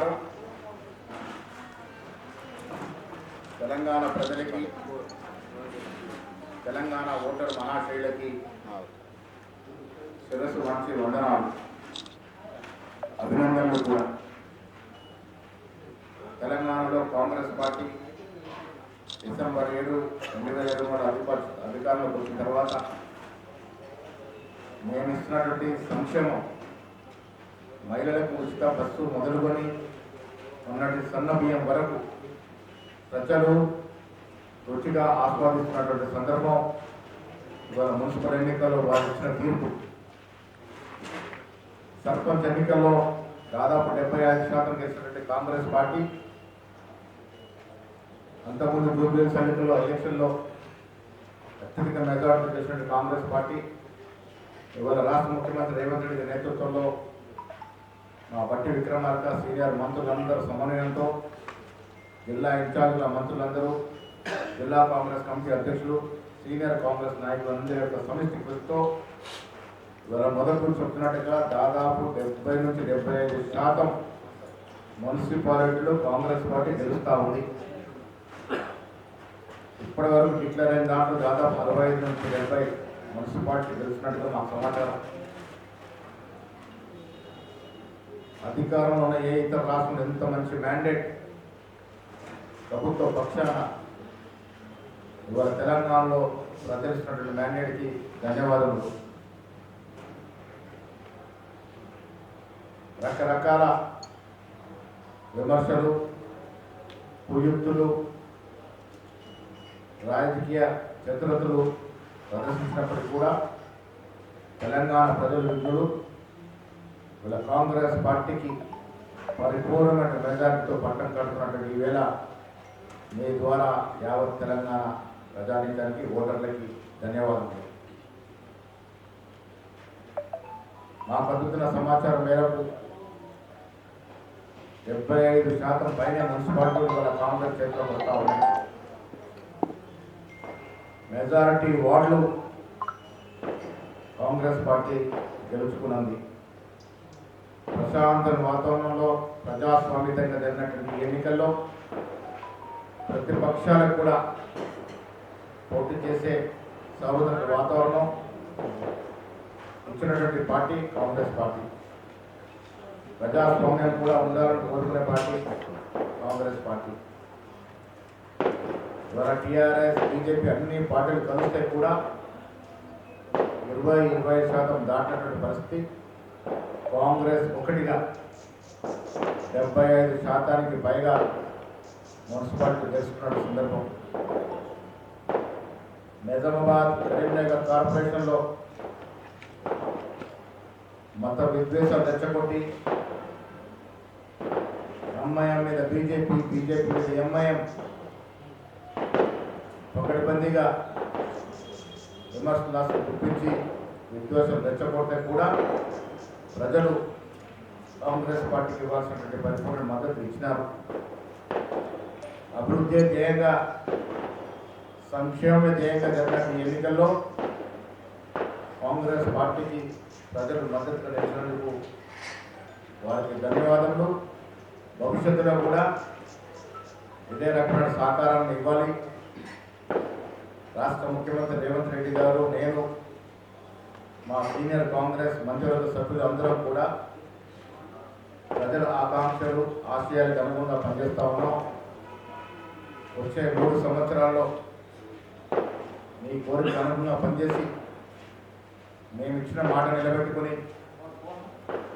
నమస్కారం. తెలంగాణ ప్రజలకి తెలంగాణ ఓటర్ మహాశైలకి శిరస్సు వంచి వందనాలు. అభినందనలు కూడా. తెలంగాణలో కాంగ్రెస్ పార్టీ డిసెంబర్ ఏడు రెండు వేల ఇరవై మూడు అధిప అధికారంలోకి వచ్చిన తర్వాత మేము ఇస్తున్నటువంటి సంక్షేమం మహిళలకు ఉచిత బస్సు మొదలుకొని ఉన్నటి సన్న బియ్యం వరకు ప్రజలు రుచిగా ఆస్వాదిస్తున్నటువంటి సందర్భం ఇవాళ మున్సిపల్ ఎన్నికల్లో వారు ఇచ్చిన తీర్పు. సర్పంచ్ ఎన్నికల్లో దాదాపు డెబ్బై ఐదు శాతం గెలిచినటువంటి కాంగ్రెస్ పార్టీ అంతకుముందు జూబ్లీస్ ఎన్నికల్లో ఎలక్షన్లో అత్యధిక మెజార్టీ చేసినటువంటి కాంగ్రెస్ పార్టీ ఇవాళ రాష్ట్ర ముఖ్యమంత్రి రేవంత్ రెడ్డి నేతృత్వంలో మా బట్టి విక్రమార్క సీనియర్ మంత్రులందరూ సమన్వయంతో జిల్లా ఇన్ఛార్జీల మంత్రులందరూ జిల్లా కాంగ్రెస్ కమిటీ అధ్యక్షులు సీనియర్ కాంగ్రెస్ నాయకులందరి యొక్క సమిష్టి కృషితో ఇవాళ మొదటి నుంచి చెప్తున్నట్టుగా దాదాపు డెబ్బై నుంచి డెబ్బై ఐదు శాతం మున్సిపాలిటీలు కాంగ్రెస్ పార్టీ గెలుస్తూ ఉంది. ఇప్పటి వరకు డిక్లేర్ అయిన దాంట్లో దాదాపు అరవై ఐదు నుంచి డెబ్బై మున్సిపాలిటీ గెలిచినట్టుగా మాకు సమాచారం. అధికారంలో ఉన్న ఏ ఇతర రాష్ట్రంలో ఎంత మంచి మ్యాండేట్ ప్రభుత్వ పక్షాన ఇవాళ తెలంగాణలో ప్రదర్శించినటువంటి మ్యాండేట్కి ధన్యవాదములు. రకరకాల విమర్శలు కుయుక్తులు రాజకీయ చతురతలు ప్రదర్శించినప్పటికీ కూడా తెలంగాణ ప్రజలు ఇలా కాంగ్రెస్ పార్టీకి పరిపూర్ణమైన మెజార్టీతో పట్టం కడుతున్నటువంటి ఈవేళ మీ ద్వారా యావత్ తెలంగాణ ప్రజానీకానికి ఓటర్లకి ధన్యవాదాలు మా పద్ధతుల సమాచారం మేరకు డెబ్బై ఐదు శాతం పైన మున్సిపాలిటీలు గల కాంగ్రెస్ చేతిలో పడతా ఉన్నాయి. మెజారిటీ వార్డులు కాంగ్రెస్ పార్టీ గెలుచుకున్నది. ప్రశాంత వాతావరణంలో ప్రజాస్వామ్యంగా జరిగినటువంటి ఎన్నికల్లో ప్రతిపక్షాలకు కూడా పోటీ చేసే సహోదర వాతావరణం ఇచ్చినటువంటి పార్టీ కాంగ్రెస్ పార్టీ. ప్రజాస్వామ్యం కూడా ఉండాలని కోరుకునే పార్టీ కాంగ్రెస్ పార్టీ. ఇవాళ టీఆర్ఎస్ బీజేపీ అన్ని పార్టీలు కలిస్తే కూడా ఇరవై ఇరవై శాతం దాటినటువంటి పరిస్థితి. కాంగ్రెస్ ఒకటిగా డెబ్బై ఐదు శాతానికి పైగా మున్సిపాలిటీ తెలుసుకున్న సందర్భం. నిజామాబాద్ కరీంనగర్ కార్పొరేషన్లో మత విద్వేషాలు తెచ్చగొట్టి ఎంఐఎం మీద బీజేపీ బీజేపీ మీద ఎంఐఎం ఒకటి బందీగా విమర్శలు గుప్పించి విద్వేషం రెచ్చగొడితే కూడా ప్రజలు కాంగ్రెస్ పార్టీకి ఇవ్వాల్సినటువంటి పరిపూర్ణ మద్దతు ఇచ్చినారు. అభివృద్ధి ధ్యేయంగా సంక్షేమ ధ్యేయంగా జరిగిన ఎన్నికల్లో కాంగ్రెస్ పార్టీకి ప్రజలు మద్దతు ఇచ్చినందుకు వారికి ధన్యవాదములు. భవిష్యత్తులో కూడా ఇదే రకమైన సహకారాన్ని ఇవ్వాలి. రాష్ట్ర ముఖ్యమంత్రి రేవంత్ రెడ్డి గారు నేను మా సీనియర్ కాంగ్రెస్ మంత్రివర్గ సభ్యులు అందరం కూడా ప్రజల ఆకాంక్షలు ఆశయాలకు అనుగుణంగా పనిచేస్తూ ఉన్నాం. వచ్చే మూడు సంవత్సరాల్లో మీ కోరిక అనుగుణంగా పనిచేసి మేము ఇచ్చిన మాట నిలబెట్టుకుని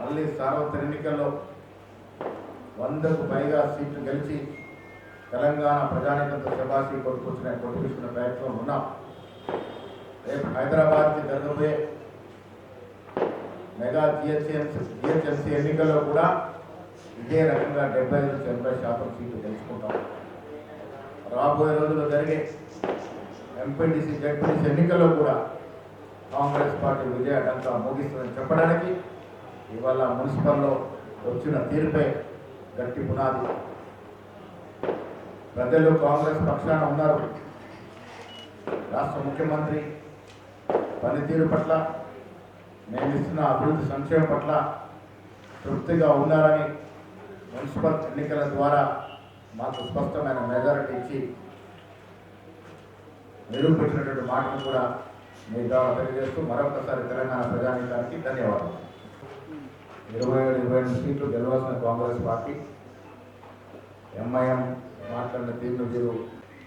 మళ్ళీ సార్వత్రిక ఎన్నికల్లో వందకు పైగా సీట్లు గెలిచి తెలంగాణ ప్రజానికంతో శబాసి కొట్టుకొచ్చిన కొట్టుకొచ్చిన ప్రయత్నం ఉన్నాం. రేపు హైదరాబాద్కి జరగబోయే జిహెచ్ఎంసీ జిహెచ్ఎంసీ ఎన్నికల్లో కూడా ఇదే రకంగా డెబ్బై నుంచి ఎనభై శాతం సీట్లు గెలుచుకుంటాం. రాబోయే రోజుల్లో జరిగే ఎంపీటీసీ జడ్పీటీసీ ఎన్నికల్లో కూడా కాంగ్రెస్ పార్టీ విజయడంతా ముగిస్తుందని చెప్పడానికి ఇవాళ మున్సిపల్లో వచ్చిన తీరుపై గట్టి పునాది. ప్రజలు కాంగ్రెస్ పక్షాన ఉన్నారు. రాష్ట్ర ముఖ్యమంత్రి పనితీరు పట్ల మేము ఇస్తున్న అభివృద్ధి సంక్షేమం పట్ల తృప్తిగా ఉన్నారని మున్సిపల్ ఎన్నికల ద్వారా మాకు స్పష్టమైన మెజారిటీ ఇచ్చి నిరూపించినటువంటి మాటను కూడా మీ ద్వారా తెలియజేస్తూ మరొకసారి తెలంగాణ ప్రజానీకానికి ధన్యవాదాలు. ఇరవై ఏడు ఇరవై ఎనిమిది సీట్లు గెలవాల్సిన కాంగ్రెస్ పార్టీ ఎంఐఎం మాట్లాడిన తీర్పు మీరు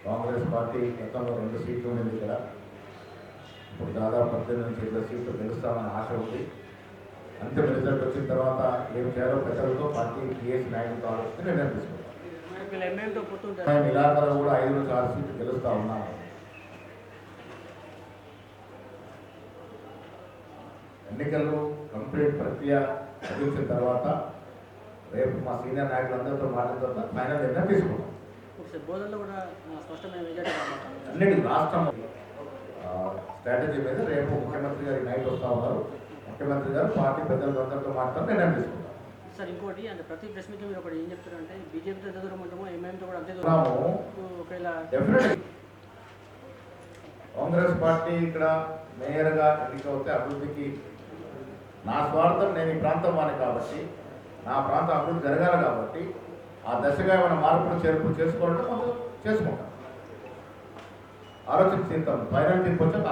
కాంగ్రెస్ పార్టీ గతంలో రెండు సీట్లు ఉంది ఇక్కడ. ఇప్పుడు దాదాపు పద్దెనిమిది సీట్ల సీట్లు గెలుస్తామని ఆశ ఉంది. అంతిమ రిజల్ట్ వచ్చిన తర్వాత ఏం చేయాలో పెద్దలతో పార్టీ టీఎస్ నాయకులతో ఆలోచిస్తే నిర్ణయం తీసుకుంటాం. మేము ఇలాకాలో కూడా ఐదు నుంచి ఆరు సీట్లు గెలుస్తా ఉన్నాము ఎన్నికలు కంప్లీట్ ప్రక్రియ ముగించిన తర్వాత రేపు మా సీనియర్ నాయకులందరితో మాట్లాడిన తర్వాత ఫైనల్ నిర్ణయం తీసుకుంటాం. అన్నిటి రాష్ట్రం స్ట్రాటజీ మీద రేపు ముఖ్యమంత్రి గారి నైట్ వస్తా ఉన్నారు. ముఖ్యమంత్రి గారు పార్టీ పెద్దలతో అందరితో మాట్లాడి నిర్ణయం తీసుకుంటాం సార్ ఇంకోటి అంటే ప్రతి ప్రెస్ మీట్ మీరు ఒకటి ఏం చెప్తారంటే బీజేపీతో ఎంత దూరం ఉంటామో ఎంఐఎంతో కూడా అంతే దూరం ఒకవేళ కాంగ్రెస్ పార్టీ ఇక్కడ మేయర్గా ఎన్నికవుతే అభివృద్ధికి నా స్వార్థం నేను ఈ ప్రాంతం వాడిని కాబట్టి నా ప్రాంతం అభివృద్ధి జరగాలి కాబట్టి ఆ దశగా ఏమైనా మార్పులు చేర్పులు చేసుకోవాలంటే మనం చేసుకుంటాం. ఆలోచించి తీర్థం ఫైనల్ తీర్పు వచ్చాక